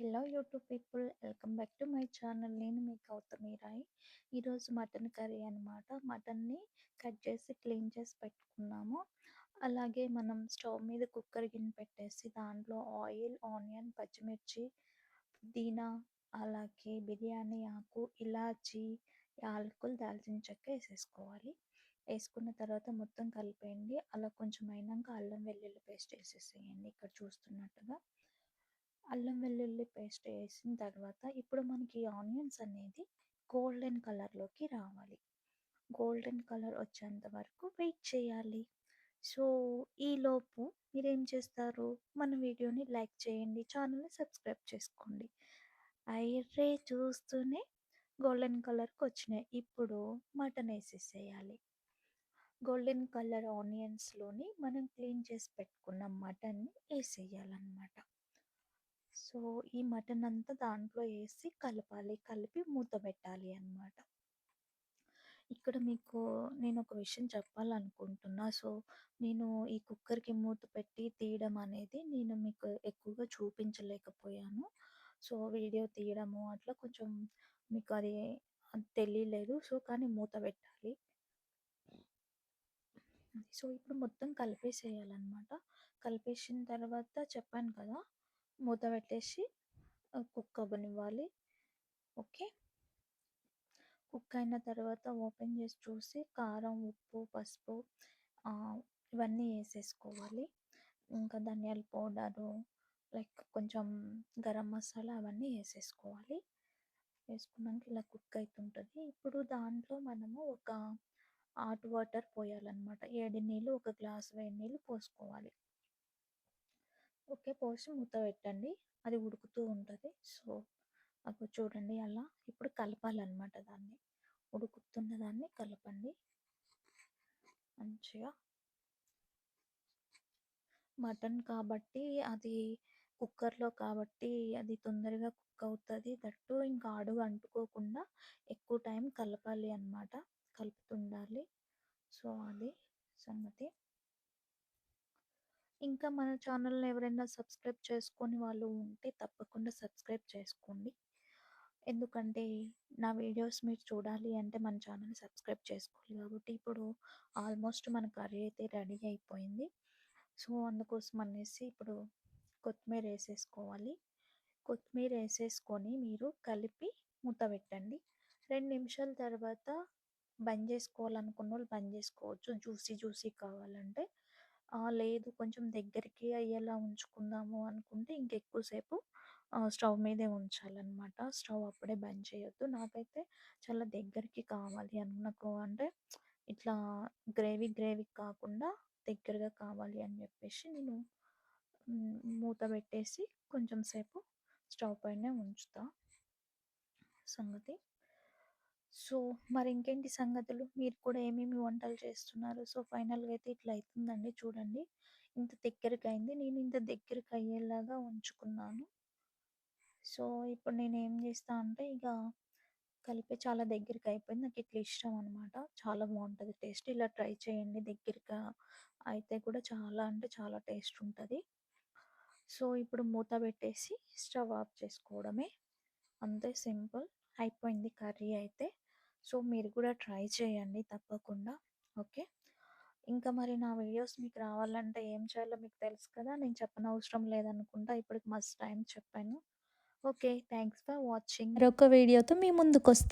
Hello YouTube people welcome back to my channel. నేను మీ గౌతమి రాయ్. ఈరోజు మటన్ కర్రీ అనమాట మటన్ని కట్ చేసి క్లీన్ చేసి పెట్టుకున్నాము. అలాగే మనం స్టవ్ మీద కుక్కర్ గిన్నె పెట్టేసి దాంట్లో ఆయిల్ ఆనియన్ పచ్చిమిర్చి పుదీనా అలాగే బిర్యానీ ఆకు ఇలాచి యాలకులు దాల్చిన చెక్క వేసేసుకోవాలి. వేసుకున్న తర్వాత మొత్తం కలిపేయండి. అలా కొంచెం అయినాక అల్లం వెల్లుల్లి పేస్ట్ వేసేసేయండి. ఇక్కడ చూస్తున్నట్టుగా అల్లం వెల్లుల్లి పేస్ట్ వేసిన తర్వాత ఇప్పుడు మనకి ఆనియన్స్ అనేది గోల్డెన్ కలర్లోకి రావాలి. గోల్డెన్ కలర్ వచ్చేంత వరకు వెయిట్ చేయాలి. సో ఈలోపు మీరేం చేస్తారు? మన వీడియోని లైక్ చేయండి ఛానల్ని సబ్స్క్రైబ్ చేసుకోండి. ఐరే చూస్తూనే గోల్డెన్ కలర్కి వచ్చినాయి. ఇప్పుడు మటన్ వేసేసేయాలి. గోల్డెన్ కలర్ ఆనియన్స్లోని మనం క్లీన్ చేసి పెట్టుకున్న మటన్ని వేసేయాలన్నమాట. సో ఈ మటన్ అంతా దాంట్లో వేసి కలపాలి. కలిపి మూత పెట్టాలి అన్నమాట. ఇక్కడ మీకు నేను ఒక విషయం చెప్పాలనుకుంటున్నా. సో నేను ఈ కుక్కర్కి మూత పెట్టి తీయడం అనేది నేను మీకు ఎక్కువగా చూపించలేకపోయాను. సో వీడియో తీయడము అట్లా కొంచెం మీకు అది తెలియలేదు. సో కానీ మూత పెట్టాలి. సో ఇప్పుడు మొత్తం కలిపేసేయాలన్నమాట. కలిపేసిన తర్వాత చెప్పాను కదా మూత పెట్టేసి కుక్ అవ్వనివ్వాలి. ఓకే? కుక్ అయిన తర్వాత ఓపెన్ చేసి చూసి కారం ఉప్పు పసుపు ఇవన్నీ వేసేసుకోవాలి. ఇంకా ధనియాల పౌడరు లైక్ కొంచెం గరం మసాలా అవన్నీ వేసేసుకోవాలి. వేసుకున్నాక ఇలా కుక్ అవుతుంటుంది ఇప్పుడు దాంట్లో మనము ఒక హాట్ వాటర్ పోయాలన్నమాట. ఏడు నీళ్ళు ఒక గ్లాస్ వేడి నీళ్ళు పోసుకోవాలి. ఓకే. పోసి మూత పెట్టండి. అది ఉడుకుతూ ఉంటుంది. సో అప్పుడు చూడండి అలా ఇప్పుడు కలపాలన్నమాట దాన్ని. ఉడుకుతున్న దాన్ని కలపండి. మంచిగా. మటన్ కాబట్టి అది కుక్కర్లో కాబట్టి అది తొందరగా కుక్ అవుతుంది. దట్టు ఇంకా అడుగు అంటుకోకుండా ఎక్కువ టైం కలపాలి అన్నమాట. కలుపుతుండాలి. సో అది సంగతి. ఇంకా మన ఛానల్ని ఎవరైనా సబ్స్క్రైబ్ చేసుకొని వాళ్ళు ఉంటే తప్పకుండా సబ్స్క్రైబ్ చేసుకోండి. ఎందుకంటే నా వీడియోస్ మీరు చూడాలి అంటే మన ఛానల్ని సబ్స్క్రైబ్ చేసుకోవాలి కాబట్టి ఇప్పుడు ఆల్మోస్ట్ మన కర్రీ అయితే రెడీ అయిపోయింది. సో అందుకోసం అనేసి ఇప్పుడు కొత్తిమీర వేసేసుకోవాలి. కొత్తిమీర వేసేసుకొని మీరు కలిపి మూత పెట్టండి. రెండు నిమిషాల తర్వాత బంద్ చేసుకోవాలనుకున్న వాళ్ళు బంద్ చేసుకోవచ్చు. జ్యూసీ జ్యూసీ కావాలంటే లేదు. కొంచెం దగ్గరికి అయ్యేలా ఉంచుకుందాము అనుకుంటే ఇంకెక్కువసేపు స్టవ్ మీదే ఉంచాలన్నమాట. స్టవ్ అప్పుడే బంద్ చేయొద్దు. నాకైతే చాలా దగ్గరికి కావాలి అనుకో అంటే ఇట్లా గ్రేవీ గ్రేవీ కాకుండా దగ్గరగా కావాలి అని చెప్పేసి నేను మూత పెట్టేసి కొంచెం సేపు స్టవ్ పైనే ఉంచుతా. సంగతి సో మరి ఇంకేంటి సంగతులు? మీరు కూడా ఏమేమి వంటలు చేస్తున్నారు? సో ఫైనల్గా అయితే ఇట్లా అవుతుందండి చూడండి. ఇంత దగ్గరికి అయింది నేను ఇంత దగ్గరికి అయ్యేలాగా ఉంచుకున్నాను. సో ఇప్పుడు నేను ఏం చేస్తా అంటే ఇక కలిపి చాలా దగ్గరికి అయిపోయింది నాకు ఇట్లా ఇష్టం అనమాట చాలా బాగుంటుంది. టేస్ట్ ఇలా ట్రై చేయండి దగ్గరగా. అయితే కూడా చాలా అంటే చాలా టేస్ట్ ఉంటుంది. సో ఇప్పుడు మూత పెట్టేసి స్టవ్ ఆఫ్ చేసుకోవడమే. అంతే సింపుల్. అయిపోయింది కర్రీ అయితే. సో మీరు కూడా ట్రై చేయండి తప్పకుండా. ఓకే? ఇంకా మరి నా వీడియోస్ మీకు రావాలంటే ఏం చేయాలో మీకు తెలుసు కదా నేను చెప్పనవసరం లేదనుకుంటా ఇప్పటికి మస్ట్ టైం చెప్పాను. Okay thanks for watching. మరొక వీడియోతో మీ ముందుకు వస్తా